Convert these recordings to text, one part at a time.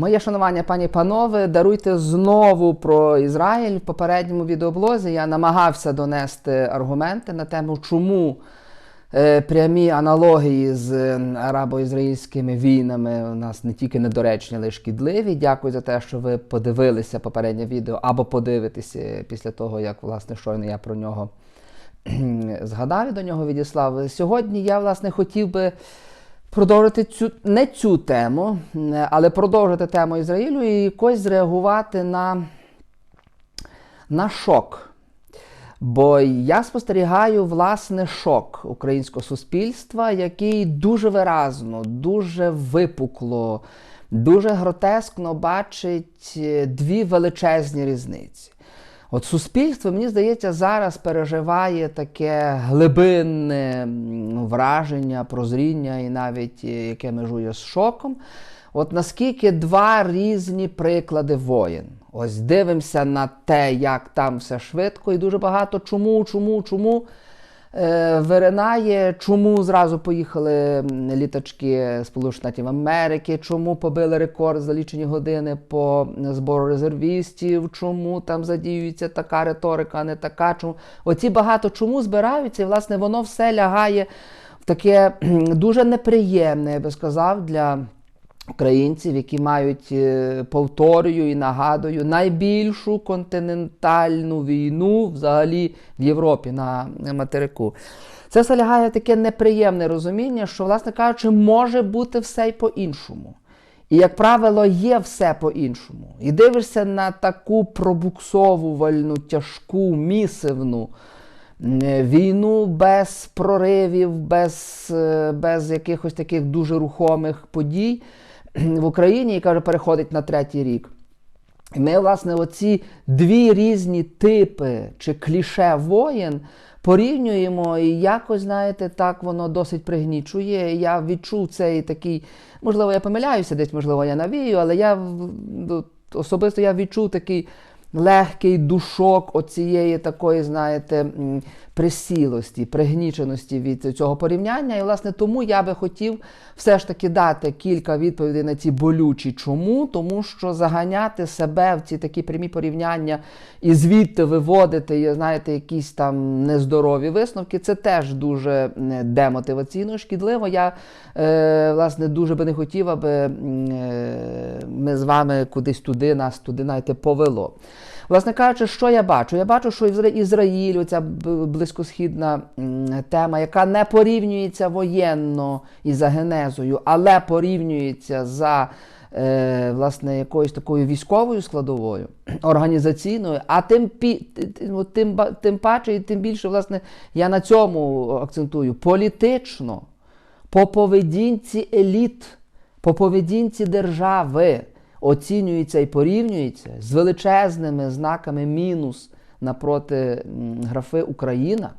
Моє шанування, пані панове, даруйте знову про Ізраїль. В попередньому відеоблозі я намагався донести аргументи на тему, чому е, прямі аналогії з е, арабо-ізраїльськими війнами у нас не тільки недоречні, але й шкідливі. Дякую за те, що ви подивилися попереднє відео або подивитеся після того, як власне щойно я про нього згадав і до нього відіслав. Сьогодні я власне хотів би продовжити цю не цю тему, е, але продовжити тему Ізраїлю і якось зреагувати на, на шок. Бо я спостерігаю власне шок українського суспільства, який дуже виразно, дуже випукло, дуже гротескно бачить е, дві величезні різниці. От суспільство, мені здається, зараз переживає таке глибинне враження, прозріння і навіть е, яке межує з шоком. От наскільки два різні приклади воїн. Ось дивимося на те, як там все швидко, і дуже багато чому, чому, чому виринає, чому зразу поїхали літачки Штатів Америки, чому побили рекорд за лічені години по збору резервістів, чому там задіюється така риторика, а не така. Чому? Оці багато чому збираються, і власне воно все лягає в таке дуже неприємне, я би сказав, для українців, які мають, е, повторюю і нагадую, найбільшу континентальну війну взагалі в Європі на материку. Це все лягає таке неприємне розуміння, що, власне кажучи, може бути все й по-іншому. І, як правило, є все по-іншому. І дивишся на таку пробуксовувальну, тяжку, місивну е, війну без проривів, без, е, без якихось таких дуже рухомих подій в Україні, яка вже переходить на третій рік. І ми, власне, оці дві різні типи чи кліше воєн порівнюємо, і якось, знаєте, так воно досить пригнічує. Я відчув цей такий, можливо, я помиляюся, десь, можливо, я навію, але я особисто я відчув такий легкий душок оцієї такої, знаєте, присілості, пригніченості від цього порівняння. І, власне, тому я би хотів все ж таки дати кілька відповідей на ці болючі чому, тому що заганяти себе в ці такі прямі порівняння і звідти виводити, знаєте, якісь там нездорові висновки, це теж дуже демотиваційно, шкідливо. Я, е, власне, дуже би не хотів, аби е, ми з вами кудись туди, нас туди, знаєте, повело. Власне кажучи, що я бачу? Я бачу, що Ізра- Ізраїль, оця близькосхідна тема, яка не порівнюється воєнно і за генезою, але порівнюється за е, власне якоюсь такою військовою складовою, організаційною, а тим, пі- от тим, тим паче і тим більше, власне, я на цьому акцентую, політично, по поведінці еліт, по поведінці держави оцінюється і порівнюється з величезними знаками мінус напроти графи Україна.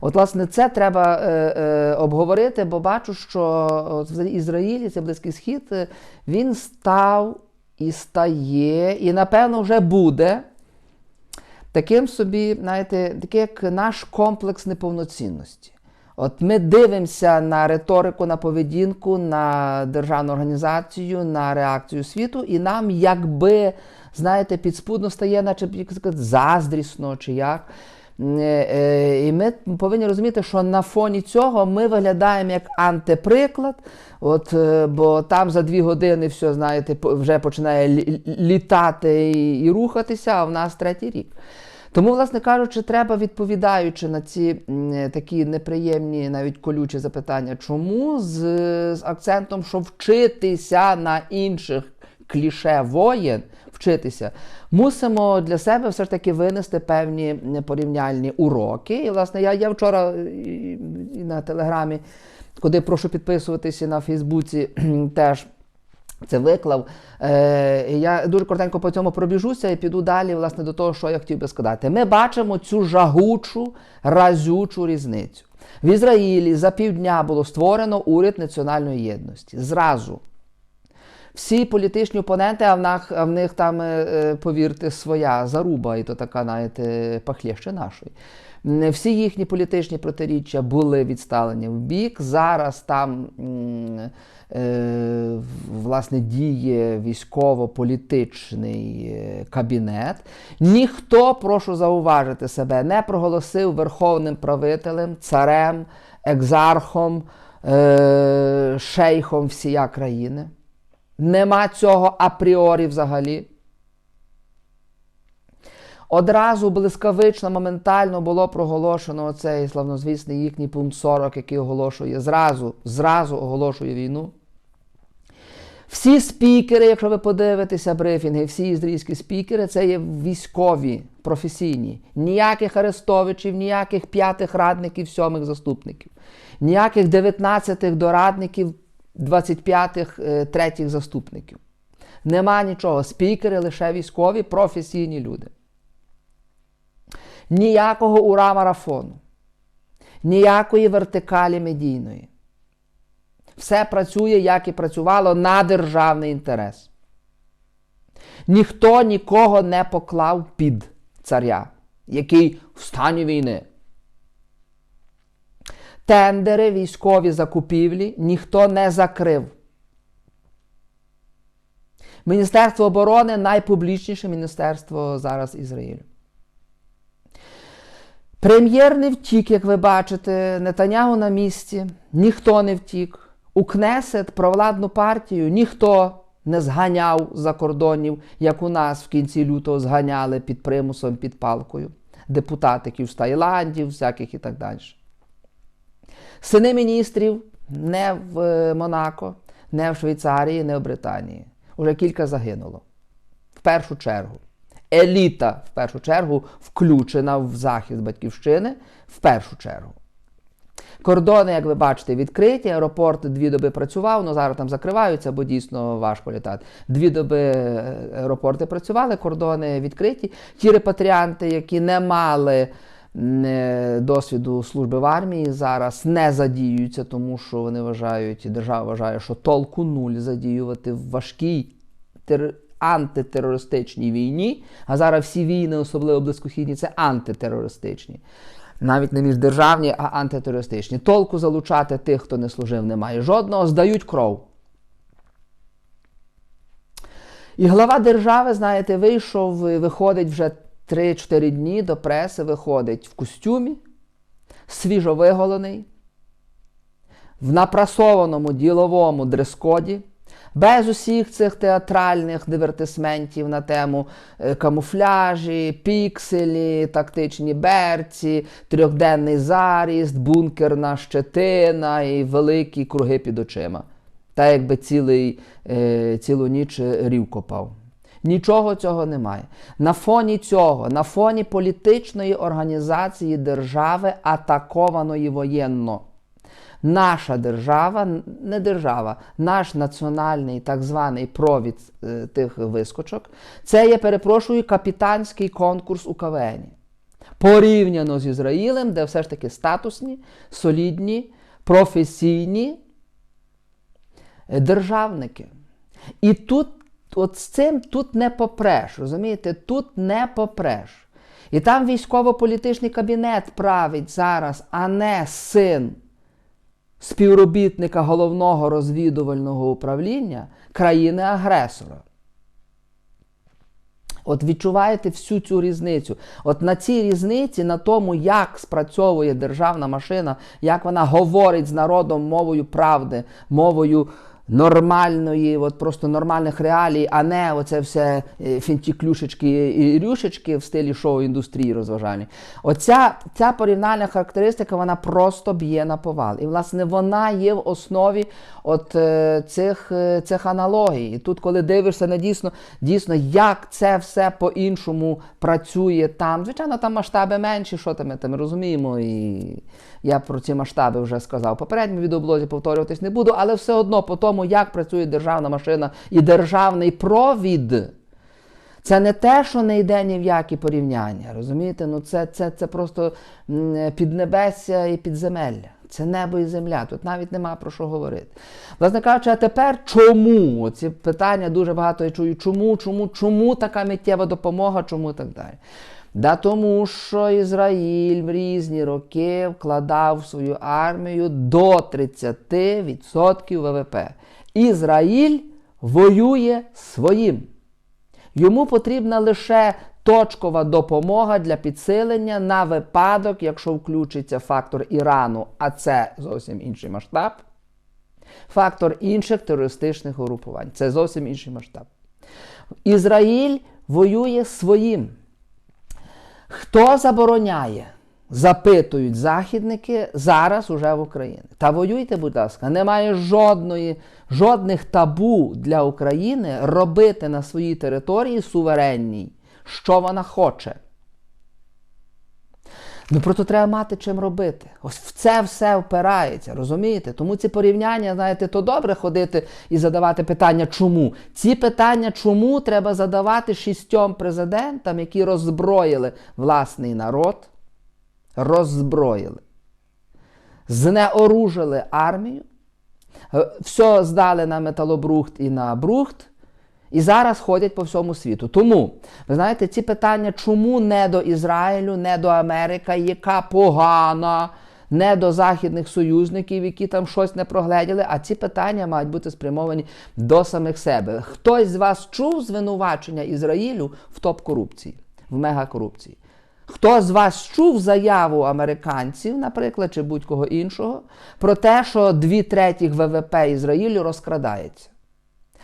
От, власне, це треба е, е, обговорити, бо бачу, що от, взагалі Ізраїль, це Близький Схід, е, він став і стає, і напевно вже буде таким собі, знаєте, такий як наш комплекс неповноцінності. От ми дивимося на риторику, на поведінку, на державну організацію, на реакцію світу, і нам якби, знаєте, підспудно стає, наче заздрісно чи як. Е, е, І ми повинні розуміти, що на фоні цього ми виглядаємо як антиприклад, от, е, бо там за дві години все, знаєте, вже починає літати і рухатися, а в нас третій рік. Тому, власне кажучи, треба, відповідаючи на ці такі неприємні, навіть колючі запитання, чому з, з акцентом, що вчитися на інших кліше воєн, вчитися, мусимо для себе все ж таки винести певні порівняльні уроки. І, власне, я, я вчора і, і на телеграмі, куди прошу підписуватися на Фейсбуці, теж це виклав. Е, я дуже коротенько по цьому пробіжуся і піду далі, власне, до того, що я хотів би сказати. Ми бачимо цю жагучу, разючу різницю. В Ізраїлі за півдня було створено уряд національної єдності. Зразу. Всі політичні опоненти, а в них, а в них там, е, е, повірте, своя заруба, і то така, знаєте, пахлєще нашої. Всі їхні політичні протиріччя були відставлені в бік. Зараз там м, власне діє військово-політичний е, кабінет. Ніхто, прошу зауважити себе, не проголосив верховним правителем, царем, екзархом, е, шейхом всія країни. Нема цього апріорі взагалі. Одразу блискавично, моментально було проголошено оцей славнозвісний їхній пункт 40, який оголошує зразу, зразу оголошує війну. Всі спікери, якщо ви подивитеся брифінги, всі ізраїльські спікери, це є військові, професійні. Ніяких арестовичів, ніяких п'ятих радників, сьомих заступників, ніяких дев'ятнадцятих дорадників, 25-х, е, третіх заступників. Нема нічого. Спікери лише військові, професійні люди. Ніякого ура-марафону, ніякої вертикалі медійної. Все працює, як і працювало на державний інтерес. Ніхто нікого не поклав під царя, який в стані війни. Тендери, військові закупівлі ніхто не закрив. Міністерство оборони найпублічніше міністерство зараз Ізраїлю. Прем'єр не втік, як ви бачите, Нетанягу на місці, ніхто не втік. У Кнесет провладну партію ніхто не зганяв за кордонів, як у нас в кінці лютого зганяли під примусом, під палкою. Депутатиків з Таїландів, всяких і так далі. Сини міністрів не в е, Монако, не в Швейцарії, не в Британії. Уже кілька загинуло. В першу чергу. Еліта, в першу чергу, включена в захист батьківщини, в першу чергу. Кордони, як ви бачите, відкриті. Аеропорт дві доби працював, але зараз там закриваються, бо дійсно важко літати. Дві доби е, аеропорти працювали, кордони відкриті. Ті репатріанти, які не мали е, досвіду служби в армії, зараз не задіюються, тому що вони вважають, держава вважає, що толку нуль задіювати в важкій антитерористичній війні. А зараз всі війни, особливо близькохідні, це антитерористичні. Навіть не міждержавні, а антитерористичні. Толку залучати тих, хто не служив, немає жодного, здають кров. І глава держави, знаєте, вийшов, і виходить вже 3-4 дні до преси, виходить в костюмі, свіжовиголений, в напрасованому діловому дрес-коді, без усіх цих театральних дивертисментів на тему е, камуфляжі, пікселі, тактичні берці, трьохденний заріст, бункерна щетина і великі круги під очима. Та якби цілий, е, цілу ніч рів копав. Нічого цього немає. На фоні цього, на фоні політичної організації держави, атакованої воєнно. Наша держава, не держава, наш національний так званий провід е, тих вискочок, це є, перепрошую, капітанський конкурс у КВН. Порівняно з Ізраїлем, де все ж таки статусні, солідні, професійні е, державники. І тут, от з цим тут не попреш, розумієте, тут не попреш. І там військово-політичний кабінет править зараз, а не син співробітника головного розвідувального управління країни-агресора. От відчуваєте всю цю різницю. От на цій різниці, на тому, як спрацьовує державна машина, як вона говорить з народом мовою правди, мовою нормальної, от просто нормальних реалій, а не оце все е, фінтіклюшечки і рюшечки в стилі шоу-індустрії розважальні. Оця ця порівняльна характеристика, вона просто б'є на повал. І, власне, вона є в основі от е, цих, е, цих аналогій. І тут, коли дивишся на дійсно, дійсно, як це все по-іншому працює там. Звичайно, там масштаби менші, що там ми там розуміємо. І я про ці масштаби вже сказав. Попередньому відеоблозі повторюватись не буду, але все одно по тому, як працює державна машина і державний провід. Це не те, що не йде ні в які порівняння. Розумієте? Ну це, це, це просто піднебесся і підземелля. Це небо і земля. Тут навіть нема про що говорити. Власне кажучи, а тепер чому? Ці питання дуже багато я чую. Чому, чому, чому така миттєва допомога, чому так далі? Да тому що Ізраїль в різні роки вкладав в свою армію до 30% ВВП. Ізраїль воює своїм. Йому потрібна лише точкова допомога для підсилення на випадок, якщо включиться фактор Ірану, а це зовсім інший масштаб. Фактор інших терористичних угрупувань. Це зовсім інший масштаб. Ізраїль воює своїм. Хто забороняє? Запитують західники зараз уже в Україні. Та воюйте, будь ласка, немає жодної, жодних табу для України робити на своїй території суверенній, що вона хоче. Ну просто треба мати чим робити. Ось в це все впирається, розумієте? Тому ці порівняння, знаєте, то добре ходити і задавати питання, чому. Ці питання, чому треба задавати шістьом президентам, які роззброїли власний народ, роззброїли, знеоружили армію, е, все здали на металобрухт і на брухт. І зараз ходять по всьому світу. Тому, ви знаєте, ці питання, чому не до Ізраїлю, не до Америки, яка погана, не до західних союзників, які там щось не прогледіли, а ці питання мають бути спрямовані до самих себе. Хтось з вас чув звинувачення Ізраїлю в топ-корупції, в мегакорупції? Хто з вас чув заяву американців, наприклад, чи будь-кого іншого, про те, що дві третіх ВВП Ізраїлю розкрадається?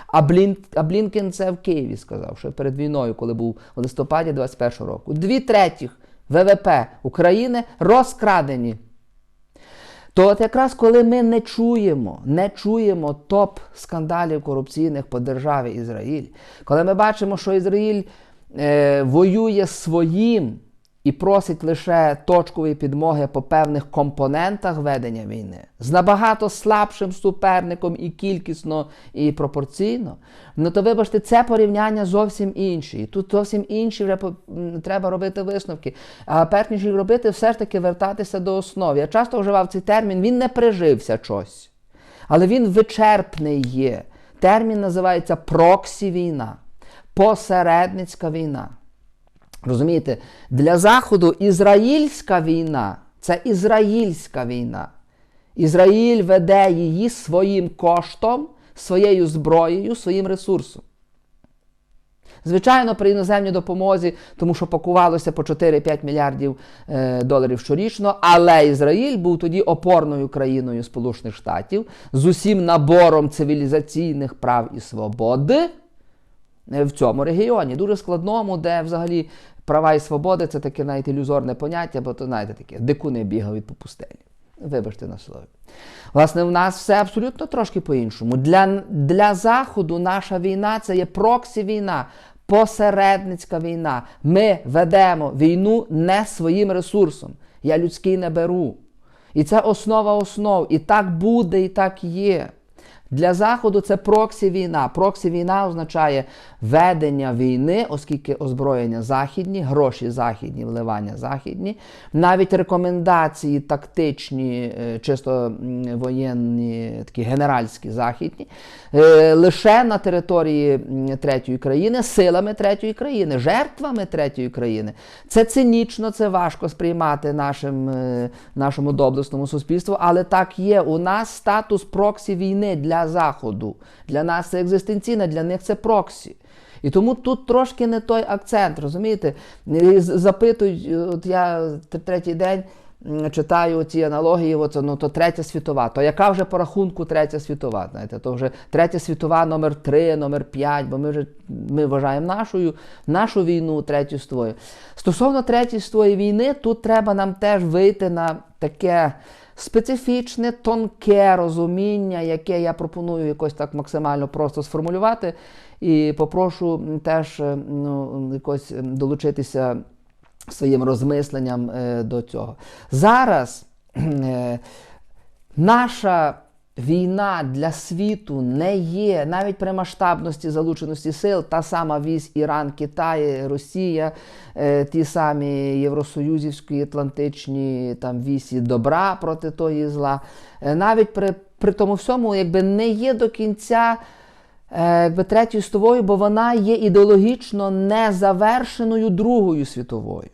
А, Блін, а Блінкен це в Києві сказав, що перед війною, коли був у листопаді 21 року. Дві третіх ВВП України розкрадені. То от якраз коли ми не чуємо, не чуємо топ-скандалів корупційних по державі Ізраїль, коли ми бачимо, що Ізраїль е, воює своїм і просить лише точкової підмоги по певних компонентах ведення війни з набагато слабшим суперником і кількісно, і пропорційно, ну то вибачте, це порівняння зовсім інші. Тут зовсім інші вже треба робити висновки. А перш ніж їх робити, все ж таки вертатися до основ. Я часто вживав цей термін, він не прижився щось, але він вичерпний є. Термін називається проксі війна, посередницька війна. Розумієте, для Заходу ізраїльська війна це ізраїльська війна. Ізраїль веде її своїм коштом, своєю зброєю, своїм ресурсом. Звичайно, при іноземній допомозі, тому що пакувалося по 4-5 мільярдів е, доларів щорічно, але Ізраїль був тоді опорною країною Сполучених Штатів з усім набором цивілізаційних прав і свободи в цьому регіоні, дуже складному, де взагалі права і свободи це таке навіть ілюзорне поняття, бо то, знаєте, таке дикуни бігають по пустелі. Вибачте на слові. Власне, в нас все абсолютно трошки по-іншому. Для, Для Заходу наша війна це є проксі-війна. Посередницька війна. Ми ведемо війну не своїм ресурсом. Я людський не беру. І це основа основ. І так буде, і так є. Для Заходу це проксі війна. Проксі війна означає ведення війни, оскільки озброєння західні, гроші західні, вливання західні, навіть рекомендації тактичні, е, чисто воєнні, такі генеральські західні, е, лише на території третьої країни, силами третьої країни, жертвами третьої країни. Це цинічно, це важко сприймати нашим, е, нашому доблесному суспільству, але так є. У нас статус проксі війни для Заходу. Для нас це екзистенційне, для них це проксі. І тому тут трошки не той акцент, розумієте? Запитують, от я третій день читаю ці аналогії, от, ну то третя світова. То яка вже по рахунку третя світова? знаєте, То вже третя світова номер 3 номер 5 бо ми вже ми вважаємо нашою, нашу війну третю світовою. Стосовно третьої світової війни, тут треба нам теж вийти на таке специфічне, тонке розуміння, яке я пропоную якось так максимально просто сформулювати. І попрошу теж е, ну, якось долучитися своїм розмисленням е, до цього. Зараз е, наша війна для світу не є навіть при масштабності залученості сил, та сама вісь Іран, Китай, Росія, е, ті самі Євросоюзівські, Атлантичні там вісі добра проти тої зла. Е, навіть при, при тому всьому, якби не є до кінця. е, Якби третьою світовою, бо вона є ідеологічно незавершеною Другою світовою.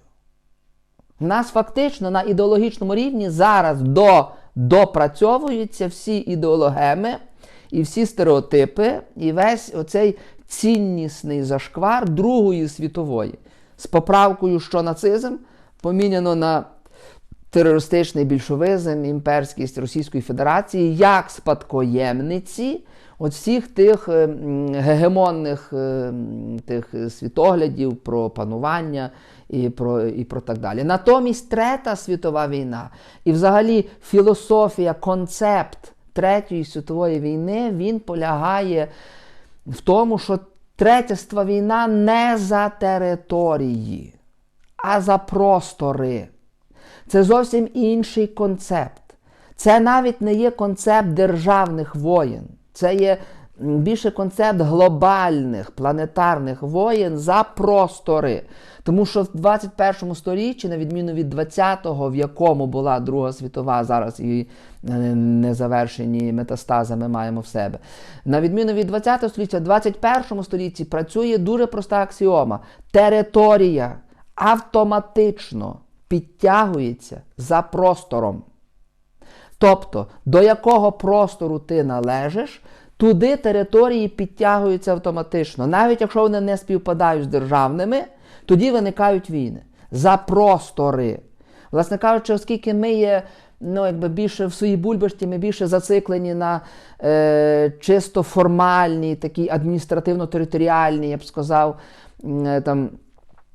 У нас фактично на ідеологічному рівні зараз до, допрацьовуються всі ідеологеми і всі стереотипи, і весь оцей ціннісний зашквар Другої світової. З поправкою, що нацизм поміняно на терористичний більшовизм, імперськість Російської Федерації як спадкоємниці от всіх тих е, гегемонних е, тих світоглядів про панування і про, і про так далі. Натомість Третя світова війна і взагалі філософія, концепт Третьої світової війни він полягає в тому, що Третя світова війна не за території, а за простори. Це зовсім інший концепт. Це навіть не є концепт державних воєн. Це є більше концепт глобальних планетарних воєн за простори. Тому що в 21 сторіччі, на відміну від 20-го, в якому була Друга світова, зараз її е, незавершені метастази ми маємо в себе. На відміну від 20 століття, в 21 столітті працює дуже проста аксіома: територія автоматично підтягується за простором. Тобто, до якого простору ти належиш, туди території підтягуються автоматично. Навіть якщо вони не співпадають з державними, тоді виникають війни за простори. Власне кажучи, оскільки ми є ну, якби більше в своїй бульбашці, ми більше зациклені на е, чисто формальній, такій адміністративно-територіальній, я б сказав, е, там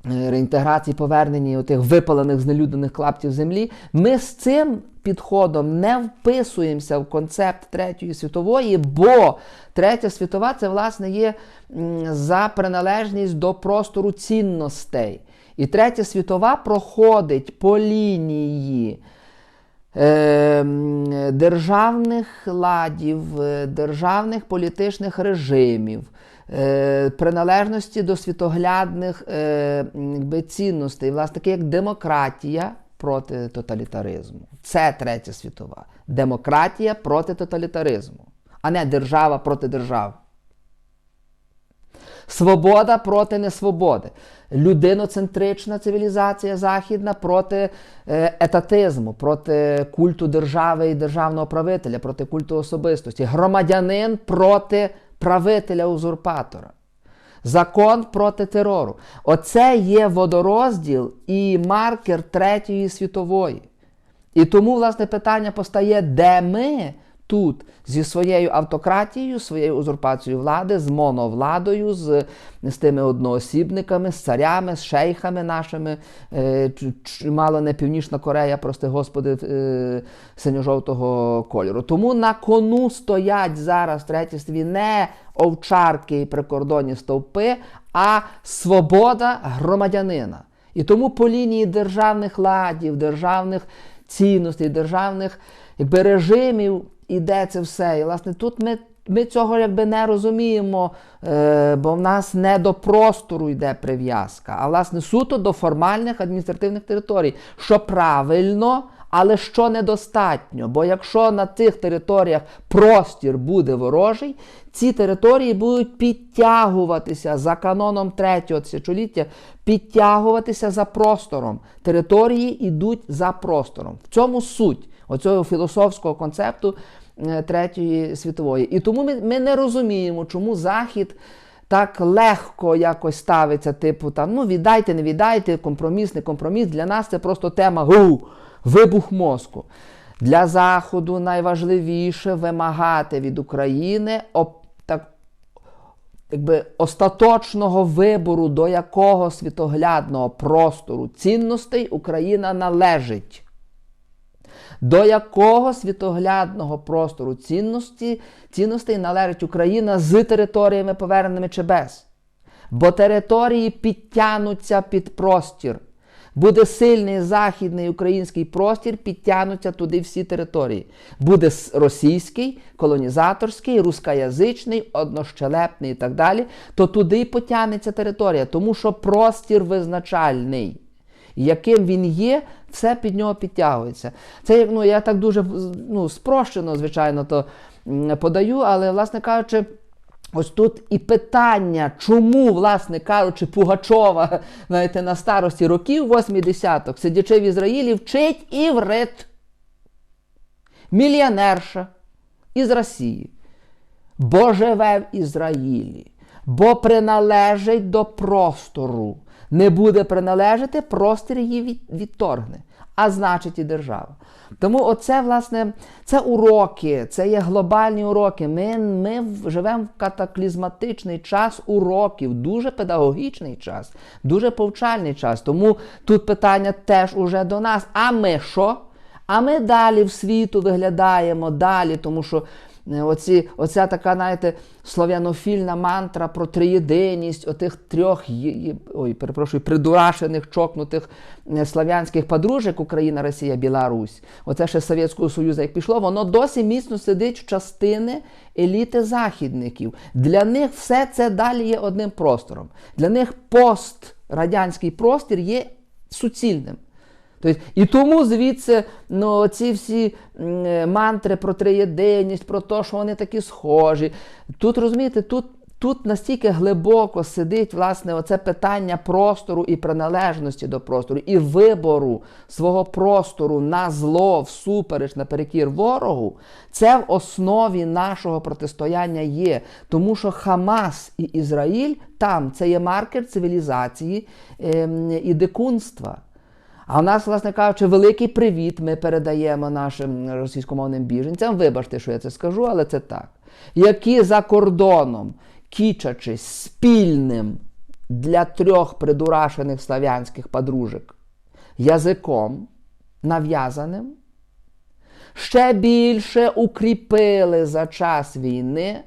реінтеграції, поверненні тих випалених знелюдених клаптів землі, ми з цим підходом не вписуємося в концепт Третьої світової, бо Третя світова це власне є за приналежність до простору цінностей. І Третя світова проходить по лінії. е, Державних ладів, е, державних політичних режимів, е, приналежності до світоглядних е, якби, цінностей, власне, таке як демократія проти тоталітаризму. Це третя світова. Демократія проти тоталітаризму, а не держава проти держави. Свобода проти несвободи. Людиноцентрична цивілізація західна проти е, етатизму, проти культу держави і державного правителя, проти культу особистості. Громадянин проти правителя-узурпатора. Закон проти терору. Оце є водорозділ і маркер Третьої світової. І тому, власне, питання постає, де ми тут зі своєю автократією, своєю узурпацією влади, з моновладою, з, з тими одноосібниками, з царями, з шейхами нашими, е, мало не Північна Корея, прости господи, е, синьо-жовтого кольору. Тому на кону стоять зараз в третій світовій не овчарки і прикордонні стовпи, а свобода громадянина. І тому по лінії державних ладів, державних цінностей, державних якби, режимів іде це все. І власне тут ми, ми цього якби не розуміємо, е, бо в нас не до простору йде прив'язка, а власне суто до формальних адміністративних територій, що правильно. Але що недостатньо, бо якщо на цих територіях простір буде ворожий, ці території будуть підтягуватися за каноном третього тисячоліття, підтягуватися за простором. Території йдуть за простором. В цьому суть оцього філософського концепту Третьої світової. І тому ми, ми не розуміємо, чому Захід так легко якось ставиться, типу, там, ну віддайте, не віддайте, компроміс, не компроміс. Для нас це просто тема гу, вибух мозку. Для Заходу найважливіше вимагати від України об, так, якби, остаточного вибору, до якого світоглядного простору цінностей Україна належить. До якого світоглядного простору цінності, цінностей належить Україна з територіями, поверненими чи без? Бо території підтягнуться під простір. Буде сильний західний український простір, підтягнуться туди всі території. Буде російський, колонізаторський, рускоязичний, однощелепний і так далі. То туди потягнеться територія, тому що простір визначальний. Яким він є, все під нього підтягується. Це як, ну, я так дуже ну, спрощено, звичайно, то подаю, але, власне кажучи, ось тут і питання, чому, власне кажучи, Пугачова знаєте, на старості років, восьмий десяток, сидячи в Ізраїлі, вчить іврит. Мільйонерша із Росії, бо живе в Ізраїлі, бо приналежить до простору. Не буде приналежати, простір її відторгне, а значить і держава. Тому оце, власне, це уроки, це є глобальні уроки. Ми, ми живемо в катаклізматичний час уроків, дуже педагогічний час, дуже повчальний час. Тому тут питання теж уже до нас. А ми що? А ми далі в світу виглядаємо далі, тому що оці, оця така, знаєте, слов'янофільна мантра про триєдиність отих трьох ой, перепрошую, придурашених, чокнутих е, слав'янських подружок Україна, Росія, Білорусь. Оце ще з Совєтського Союзу як пішло, воно досі міцно сидить в частини еліти західників. Для них все це далі є одним простором. Для них пострадянський простір є суцільним. Тобто, і тому звідси ну, ці всі е, мантри про триєдиність, про те, що вони такі схожі. Тут розумієте, тут, тут настільки глибоко сидить власне оце питання простору і приналежності до простору, і вибору свого простору на зло, всупереч, наперекір ворогу. Це в основі нашого протистояння є. Тому що Хамас і Ізраїль там це є маркер цивілізації ем, і дикунства. А у нас, власне кажучи, великий привіт ми передаємо нашим російськомовним біженцям. Вибачте, що я це скажу, але це так. Які за кордоном, кічачись спільним для трьох придурашених славянських подружок язиком нав'язаним, ще більше укріпили за час війни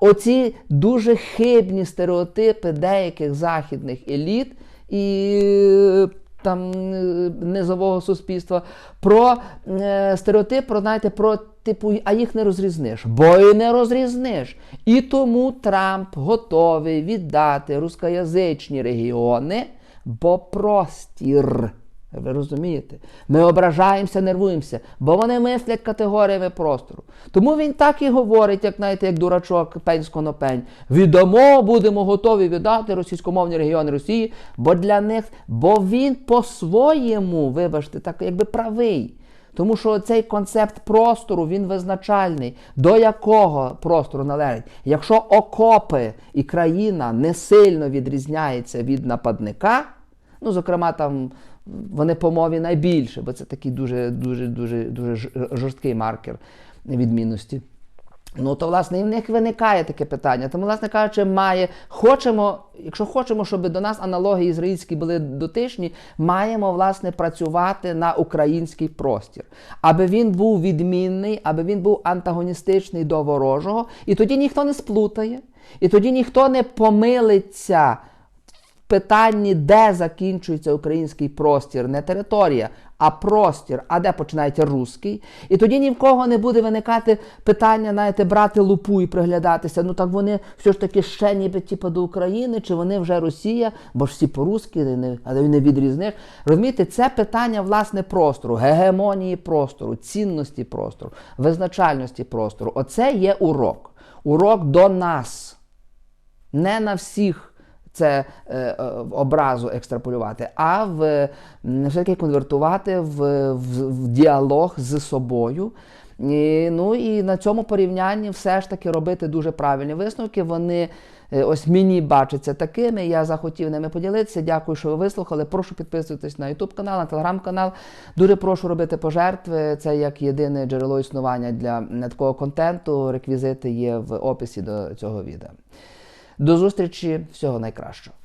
оці дуже хибні стереотипи деяких західних еліт і там е, низового суспільства про е, стереотип, про знаєте, про типу, а їх не розрізниш, бо і не розрізниш. І тому Трамп готовий віддати рускоязичні регіони, бо простір. Ви розумієте? Ми ображаємося, нервуємося, бо вони мислять категоріями простору. Тому він так і говорить, як знаєте, як дурачок пень з. Віддамо, будемо готові віддати російськомовні регіони Росії, бо для них, бо він по-своєму, вибачте, так якби правий. Тому що цей концепт простору він визначальний, до якого простору належить. Якщо окопи і країна не сильно відрізняється від нападника, ну, зокрема, там вони по мові найбільше, бо це такий дуже дуже дуже дуже жорсткий маркер відмінності. Ну, то, власне, і в них виникає таке питання. Тому, власне кажучи, має, хочемо, якщо хочемо, щоб до нас аналогії ізраїльські були дотичні, маємо, власне, працювати на український простір, аби він був відмінний, аби він був антагоністичний до ворожого, і тоді ніхто не сплутає, і тоді ніхто не помилиться питанні, де закінчується український простір, не територія, а простір, а де починається руський. І тоді ні в кого не буде виникати питання, знаєте, брати лупу і приглядатися. Ну так вони все ж таки ще ніби типу, до України, чи вони вже Росія, бо ж всі по-русски, але не відрізниш. Розумієте, це питання власне простору, гегемонії простору, цінності простору, визначальності простору. Оце є урок. Урок до нас не на всіх це е, е, в образу екстраполювати, а в все-таки конвертувати в, в, в діалог з собою. І, ну і на цьому порівнянні все ж таки робити дуже правильні висновки. Вони е, ось мені бачаться такими. Я захотів ними поділитися. Дякую, що ви вислухали. Прошу підписуватись на YouTube канал, на телеграм-канал. Дуже прошу робити пожертви. Це як єдине джерело існування для такого контенту. Реквізити є в описі до цього відео. До зустрічі, всього найкращого.